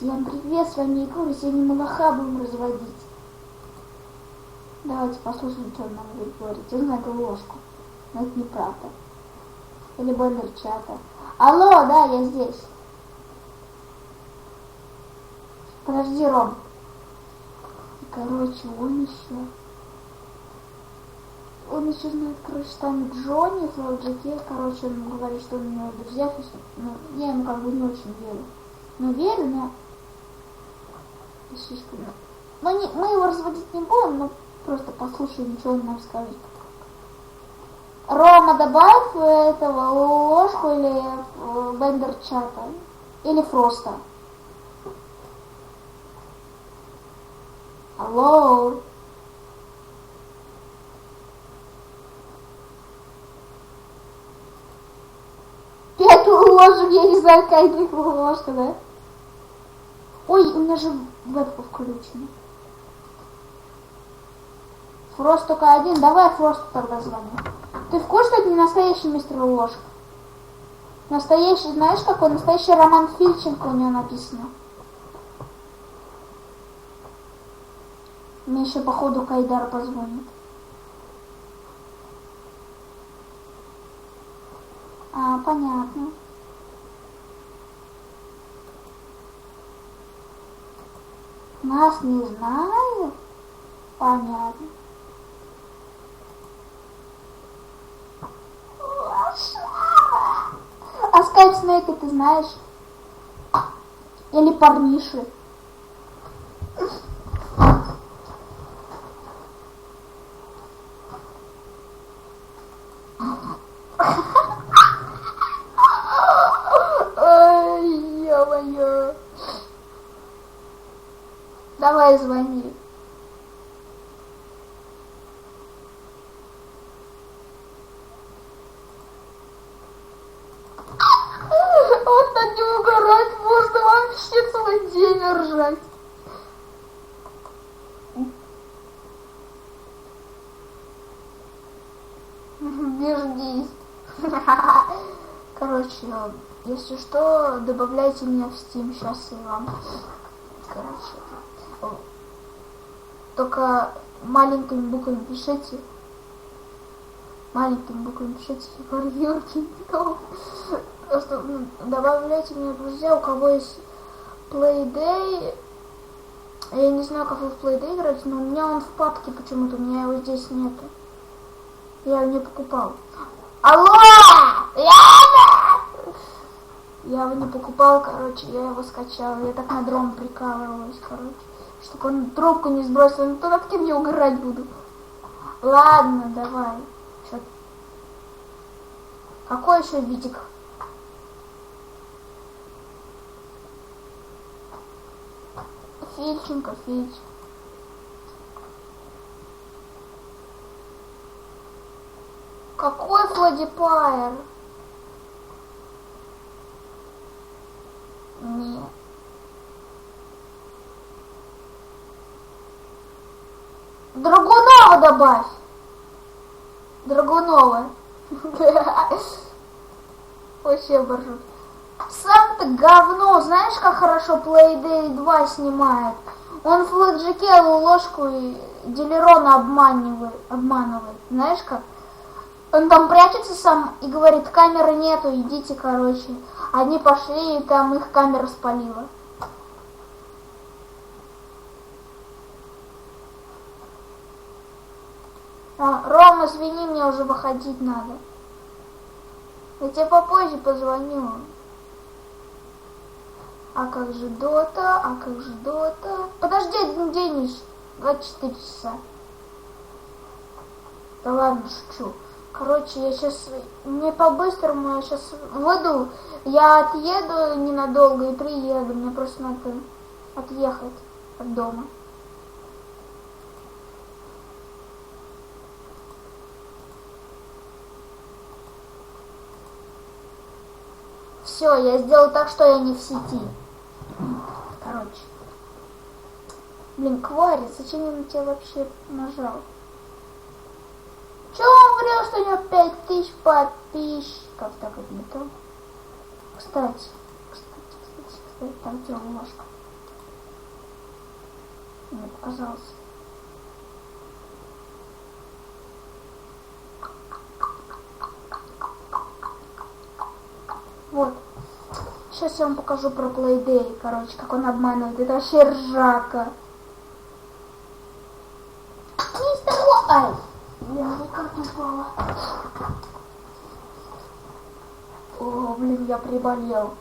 Всем привет, с вами Егор, и сегодня мы будем разводить. Давайте послушаем, что он нам будет говорить. Он знает ложку, но это неправда. Или бандер чата. Алло, да, я здесь. Подожди, Ром. Короче, он еще... Он еще знает, короче, там Джонни LGK, короче, он говорит, что он у него друзья, ну, я ему как бы не очень верю. Ну, верю, но... Ну, не, мы его разводить не будем, но просто послушаем, что он нам скажет. Рома, добавь этого ложку или бендер чата. Или Фроста. Алло. Пять ложек, я не знаю, какая их ложка, да? Ой, у меня же вебка включена. Фрост только один. Давай Фросту тогда звони. Ты в курсе, это не настоящий мистер Ложка? Настоящий, знаешь, какой? Настоящий Роман Фильченко у него написано. Мне еще походу Кайдар позвонит. А, понятно. Нас не знают? Понятно. А скайп снейка ты знаешь? Или парниши? Давай звони. Вот над ним угорать можно вообще целый ржать. Не Короче, если что, добавляйте меня в Steam, сейчас я вам. Короче. Только маленькими буквами пишите. Маленькими буквами пишите Егор Юркин. Просто ну, добавляйте меня друзья, у кого есть Playday. Я не знаю, как вы в Playday играете, но у меня он в папке почему-то, у меня его здесь нету. Я его не покупал. Алло! Я его не покупал, короче, я его скачал. Я так на дрон прикалывалась, короче. Чтобы он трубку не сбросил, ну то над кем я угорать буду. Ладно, давай. Что? Какой еще видик? Фильченко, Фильч. Какой Фладипайр? Нет. Драгунова добавь. Драгунова. Вообще боржу. Сам-то говно. Знаешь, как хорошо Playday 2 снимает? Он в флэджике ложку и Делерона обманывает, обманывает. Знаешь как? Он там прячется сам и говорит, камеры нету, идите, короче. Они пошли, и там их камера спалила. А, Рома, извини, мне уже выходить надо. Я тебе попозже позвоню. А как же Дота? А как же Дота? Подожди один день 24 часа. Да ладно, шучу. Короче, я сейчас... Мне по-быстрому, я сейчас выйду. Я отъеду ненадолго и приеду. Мне просто надо отъехать от дома. Все, я сделал так, что я не в сети. Короче. Блин, Квари, зачем я на тебя вообще нажал? Чё он говорил, что у него 5000 подписчиков? Так, это не то. Кстати, кстати, кстати, кстати, там где немножко, Мне показалось. Сейчас я вам покажу про Плейдей, короче, как он обманывает. Это вообще ржака. Мистер Лопай! Я никак не спала. О, блин, я приболел.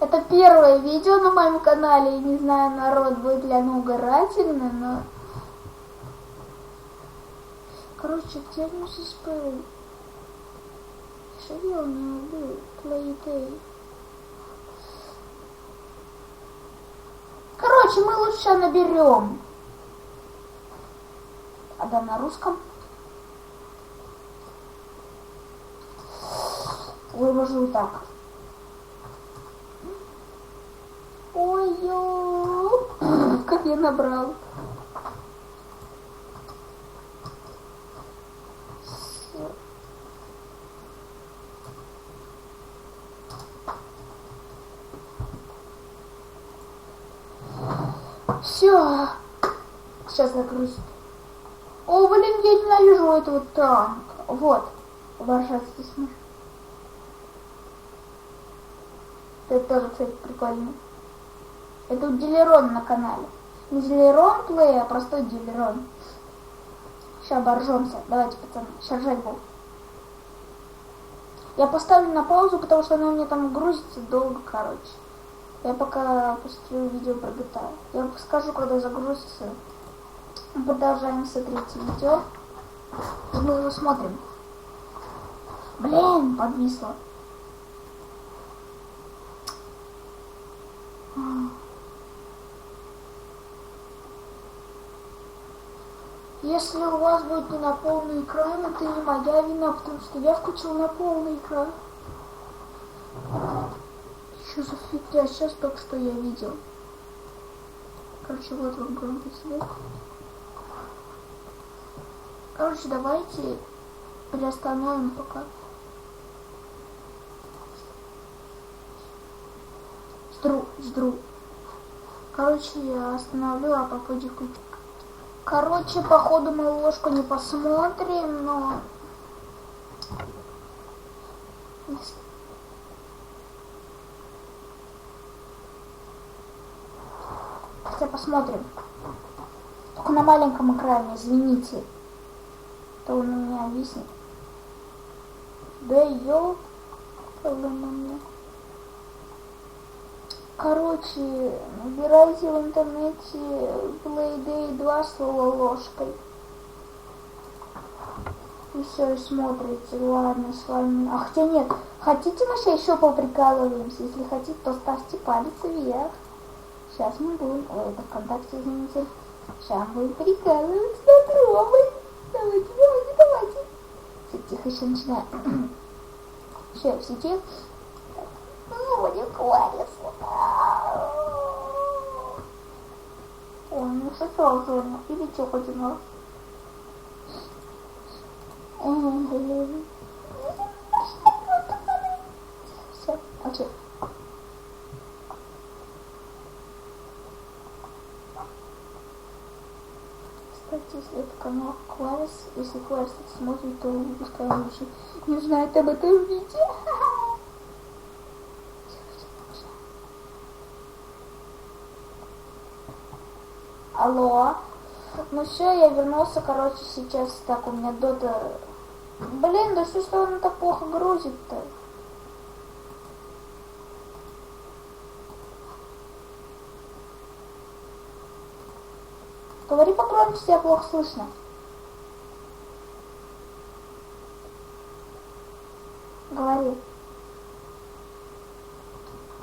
Это первое видео на моем канале. Я не знаю, народ будет ли оно угорательно, но... Короче, где мы нас Серьезно, люблю твои. Короче, мы лучше наберем. А да, на русском. Выложу так. Ой, ё, как я набрал. Все. Сейчас загрузит. О, блин, я ненавижу этого танка. Вот. Варшавский смеш. Это тоже, кстати, прикольно. Это у Дилерон на канале. Не Дилерон плей, а простой Дилерон. Сейчас боржемся. Давайте, пацаны, сейчас жать был. Я поставлю на паузу, потому что она мне там грузится долго, короче. Я пока посмотрю видео про GTA. Я скажу, когда загрузится. Продолжаем смотреть видео. И мы его смотрим. Блин, подвисло. Если у вас будет не на полный экран, это не моя вина, потому что я включил на полный экран. Что за фиг? Я сейчас только что я видел. Короче, вот вам громкий звук. Короче, давайте приостановим пока. Ждру, ждру. Короче, я остановлю, а по включу. Короче, походу мы ложку не посмотрим, но... Все посмотрим. Только на маленьком экране, извините. То он меня объяснит. Да ё... Короче, набирайте в интернете Playday 2 слово ложкой. И все, смотрите. Ладно, с вами... А хотя нет, хотите мы еще поприкалываемся? Если хотите, то ставьте палец вверх. Сейчас мы будем это ВКонтакте, извините. Сейчас будем прикалывать на дровой. Давайте, давайте, давайте. Все тихо, еще начинаем. Все, все тихо. Ну, будем. Он не сосал зону. Или что хоть у нас? канал Клавис. Если класс это смотрит, то пускай он не знает об этом видео. Алло. Ну все, я вернулся, короче, сейчас так у меня дота... Блин, да что что она так плохо грузит-то? Говори по громче, тебя плохо слышно. Говори.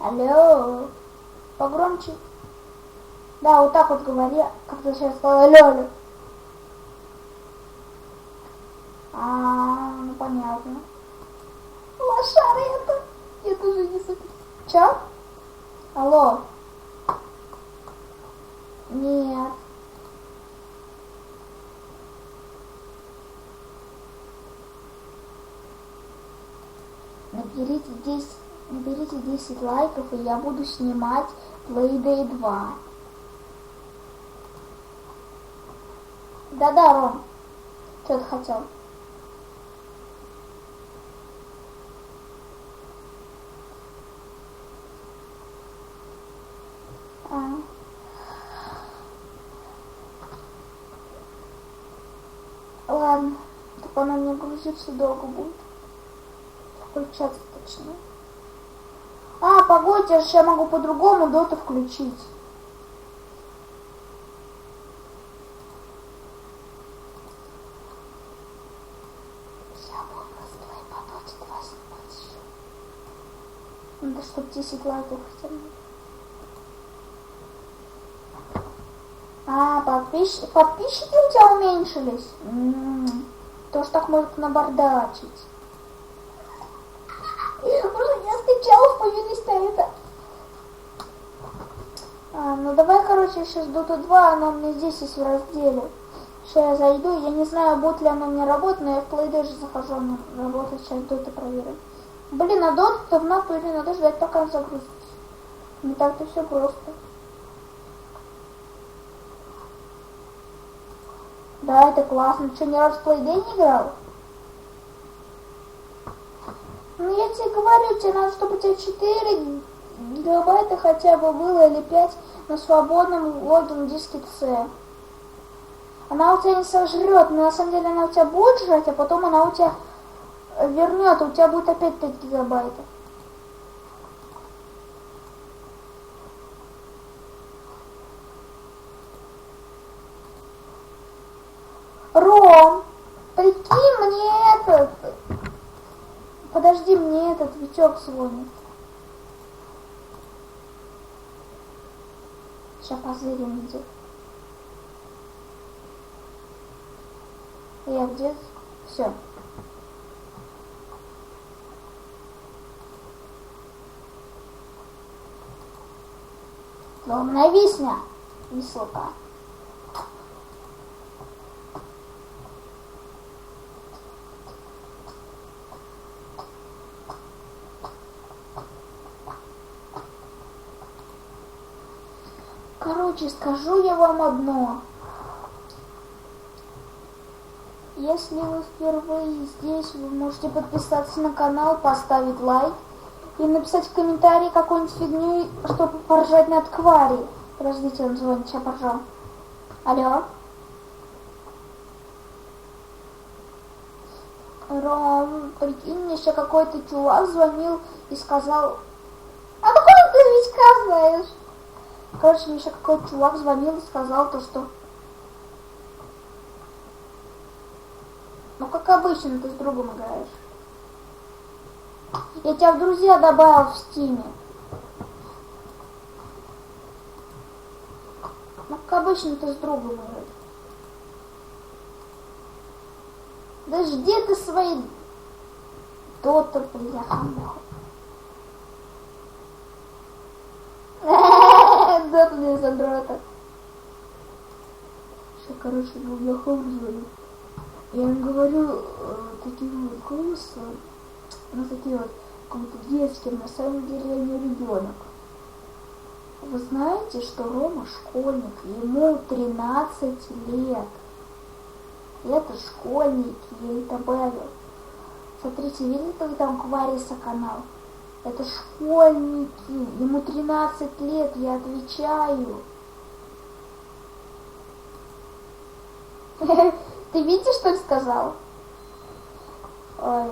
Алло. Погромче. Да, вот так вот говори, как ты сейчас сказала, алло, алло. А, ну понятно. Лошары а это. Я даже не супер. Чё? Алло. Нет. наберите 10, наберите 10 лайков, и я буду снимать Playday 2. Да-да, Ром, что ты хотел? А. Ладно, так она не грузится долго будет. Включаться точнее. А, погодь, я же могу по-другому доту включить. Я буду летсплей по доте 2 снимать еще. Надо, чтобы 10 лайков хотя бы. А, подписчики, подписчики у тебя уменьшились? М-м-м. Тоже так может набордачить. Уже я скачала повинность это. А, ну давай, короче, сейчас Dota 2, она меня здесь есть в разделе. Сейчас я зайду, я не знаю, будет ли она меня работать, но я в даже захожу, она работает, сейчас Dota проверим. Блин, а Dota в натуре надо ждать, пока она загрузится. Не так-то все просто. Да, это классно. Ты что, ни раз в Day не играл? Ну, я тебе говорю, тебе надо, чтобы у тебя 4 гигабайта хотя бы было или 5 на свободном логин диске C. Она у тебя не сожрет, но на самом деле она у тебя будет жрать, а потом она у тебя вернет, у тебя будет опять 5 гигабайтов. Ром, прикинь мне этот. Подожди, мне этот Витек звонит. Сейчас позырим где. Я где? Все. Главная весня. Высока. Короче, скажу я вам одно. Если вы впервые здесь, вы можете подписаться на канал, поставить лайк и написать в комментарии какую-нибудь фигню, чтобы поржать над Квари. Подождите, он звонит, сейчас поржал. Алло? Ром, прикинь, мне еще какой-то чувак звонил и сказал... А какой ты Витька знаешь? Короче, мне еще какой-то чувак звонил и сказал то, что... Ну, как обычно, ты с другом играешь. Я тебя в друзья добавил в стиме. Ну, как обычно, ты с другом играешь. Да жди ты свои доты, бляха, Дота не задрота. Что, короче, Бубляхов звонит. Я им говорю э, таким вот голосом, ну такие вот, как-то детским, на самом деле я не ребенок. Вы знаете, что Рома школьник, ему 13 лет. Это школьник, я и добавил. Смотрите, видите, там Квариса канал? Это школьники, ему 13 лет, я отвечаю. Ты видишь, что я сказал? Ой.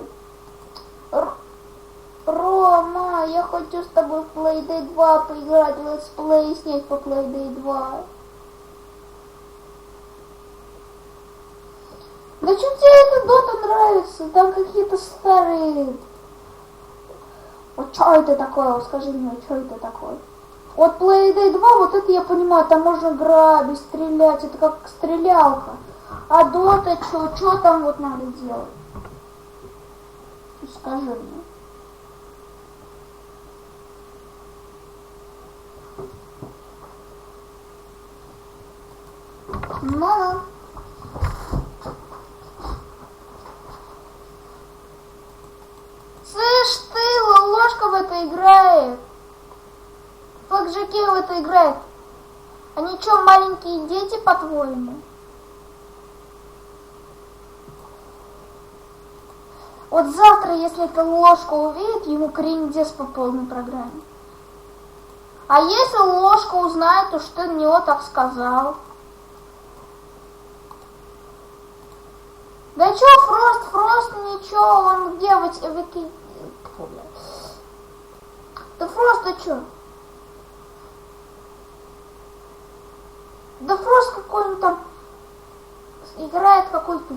Рома, я хочу с тобой в Playday 2 поиграть, летсплей снять по Playday 2. Да что тебе эта дота нравится? Там какие-то старые... Вот что это такое? Вот скажи мне, что это такое? Вот Playday 2, вот это я понимаю, там можно грабить, стрелять, это как стрелялка. А дота, что, что там вот надо делать? Скажи мне. Ну, это играет? Как же Кейл это играет? Они что, маленькие дети, по-твоему? Вот завтра, если эта ложка увидит, ему крендец по полной программе. А если ложка узнает, то что ты на него так сказал? Да чё, Фрост, Фрост, ничего, он где в эти... Да Фрост, ты чё? Да Фрост какой-нибудь там играет какой-то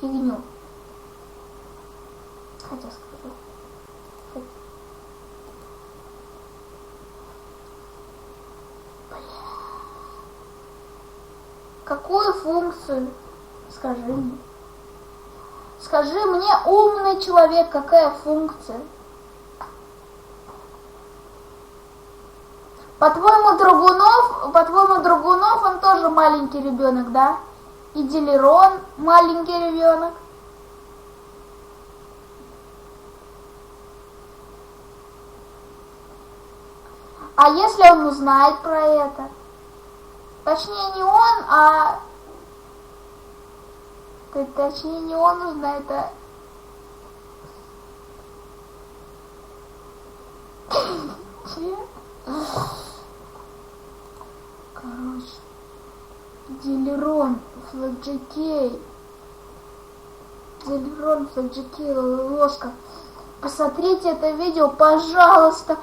фигню. Хотя скажу. Какую функцию? Скажи мне. Мне, умный человек, какая функция? По-твоему, Драгунов, по-твоему, Драгунов, он тоже маленький ребенок, да? И Делерон маленький ребенок. А если он узнает про это? Точнее, не он, а... Точнее, не он узнает, а... Короче. Делерон, Фладжикей. Делерон, Фладжикей, ложка. Посмотрите это видео, пожалуйста.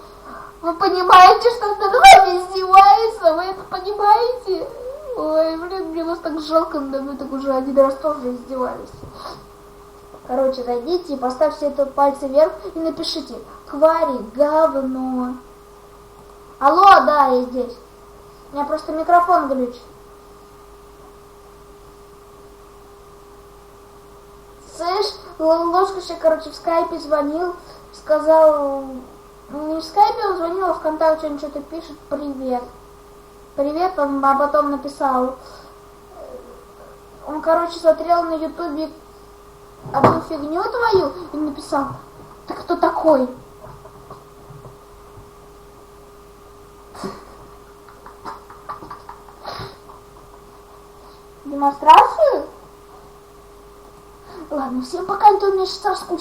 Вы понимаете, что над вами издевается? Вы это понимаете? Ой, блин, мне вас так жалко, надо мной так уже один раз тоже издевались. Короче, зайдите и поставьте это пальцы вверх и напишите «Квари, говно». Алло, да, я здесь. У меня просто микрофон глючит. Слышь, Ложкаша, короче, в скайпе звонил, сказал, ну, не в скайпе он звонил, а ВКонтакте он что-то пишет, привет. Привет, он, а потом написал, он, короче, смотрел на ютубе одну фигню твою и написал, ты кто такой? Демонстрацию? Ладно, всем пока, у меня сейчас